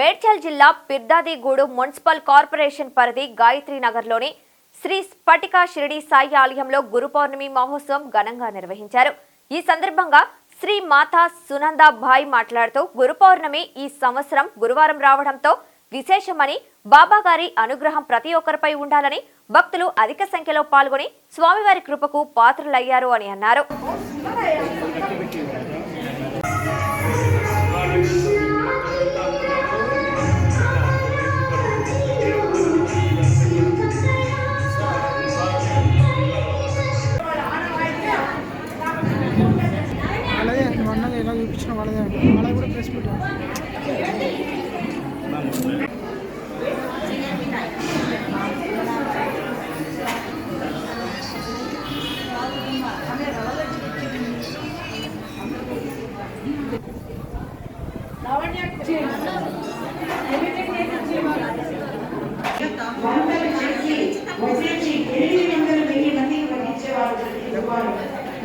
మేడ్చల్ జిల్లా పిర్దాదిగూడు municipal corporation పరిధి గాయత్రి నగర్లోని శ్రీ స్ఫటిక షిరిడి సాయి ఆలయంలో గురు పౌర్ణమి మహోత్సవం ఘనంగా నిర్వహించారు. ఈ సందర్భంగా శ్రీ మాతా సునందా భాయ్ మాట్లాడుతూ గురు పౌర్ణమి ఈ సంవత్సరం గురువారం రావడంతో విశేషమని బాబాగారి అనుగ్రహం ప్రతి ఒక్కరిపై ఉండాలని భక్తులు అధిక సంఖ్యలో పాల్గొని స్వామివారి కృపకు పాత్రులయ్యారు అని అన్నారు.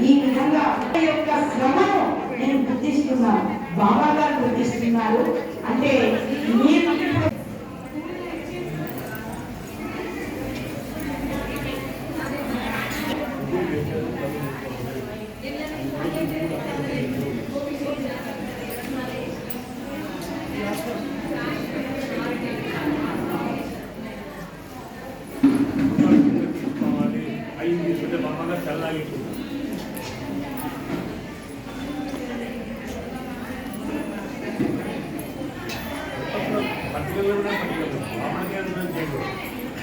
ఈ విధంగా యొక్క శ్రమను నేను గుర్తిస్తున్నాను. బాబా గారు గుర్తిస్తున్నారు అంటే మీరు ఐదు తీసుకుంటే బాగా తెల్లాగిట్టు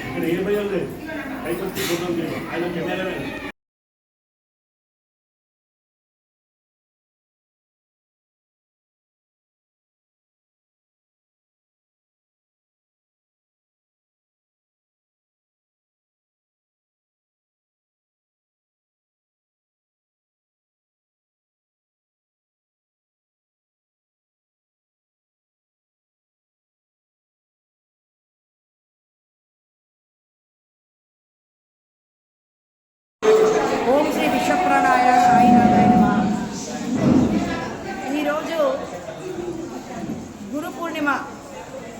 ఇక్కడ ఏ భయం లేదు. రైతు వచ్చి ఆయన కెమెరానే పూర్ణిమ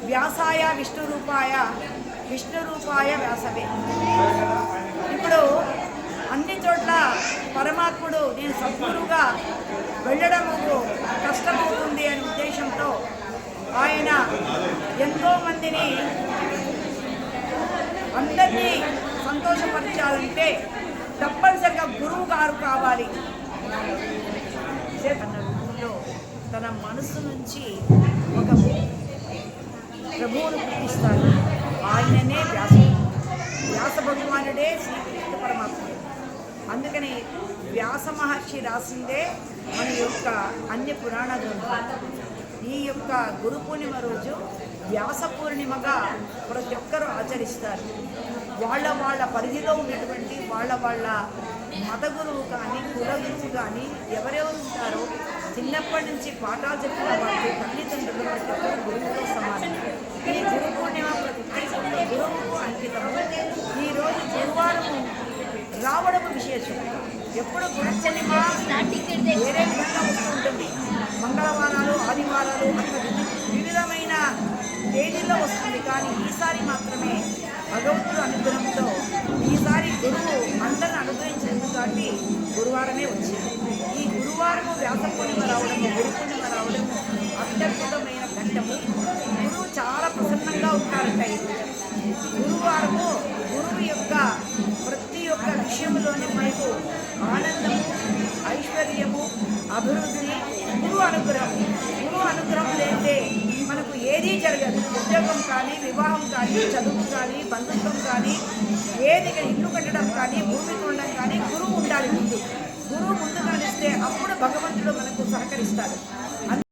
వ్యాసాయ విష్ణు రూపాయ విష్ణు రూపాయ వ్యాసవే. ఇప్పుడు అన్ని చోట్ల పరమాత్ముడు నేను సద్గురుగా వెళ్ళడము కష్టమవుతుంది అనే ఉద్దేశంతో ఆయన ఎంతోమందిని అందరినీ సంతోషపరచాలంటే తప్పనిసరిగా గురువు గారు కావాలి. తన రూపంలో తన మనసు నుంచి ఒక ఆయననే వ్యాస వ్యాస భగవానుడే శ్రీకృష్ణ పరమాత్మ అందుకని వ్యాస మహర్షి రాసిందే మన యొక్క అన్య పురాణ గ్రంథాలు. ఈ యొక్క గురు పూర్ణిమ రోజు వ్యాస పూర్ణిమగా ప్రతి ఒక్కరూ ఆచరిస్తారు. వాళ్ళ వాళ్ళ పరిధిలో ఉన్నటువంటి వాళ్ళ వాళ్ళ మత గురువు కానీ కుల గురువు కానీ ఎవరెవరు ఉంటారో చిన్నప్పటి నుంచి పాఠాలు చెప్పిన వాళ్ళకి తల్లిదండ్రులు ప్రతి ఒక్కరు గురువులు సమానం ఈ గురు పూర్ణిమ ప్రతి ఒక్క గురువుకు అంకితము ఈరోజు గురువారము రావడము విశేషం ఎప్పుడు గురు వేరే విధంగా వస్తూ ఉంటుంది మంగళవారాలు ఆదివారాలు వివిధమైన తేదీల్లో వస్తుంది కానీ ఈసారి మాత్రమే భగవంతుడు అనుగ్రహంతో ఈసారి గురువు అందరిని అనుగ్రహించినందుకు కాబట్టి గురువారమే వచ్చింది ఈ గురువారము వ్యాస పూర్ణిమ రావడము గురు పూర్ణిమ రావడము అత్యద్భుతమైన ఘట్టము గురువు చాలా ప్రసన్నంగా ఉంటారంట గురువారము గురువు యొక్క ప్రతి ఒక్క విషయంలోని మనకు ఆనందము ఐశ్వర్యము అభివృద్ధి గురువు అనుగ్రహం. గురువు అనుగ్రహం లేదే మనకు ఏదీ జరగదు. ఉద్యోగం కానీ వివాహం కానీ చదువు కానీ బంధుత్వం కానీ ఏది ఇల్లు కట్టడం కానీ భూమి కొనడం కానీ గురువు ఉండాలి ముందు. గురువు ముందు కనిస్తే అప్పుడు భగవంతుడు మనకు సహకరిస్తాడు.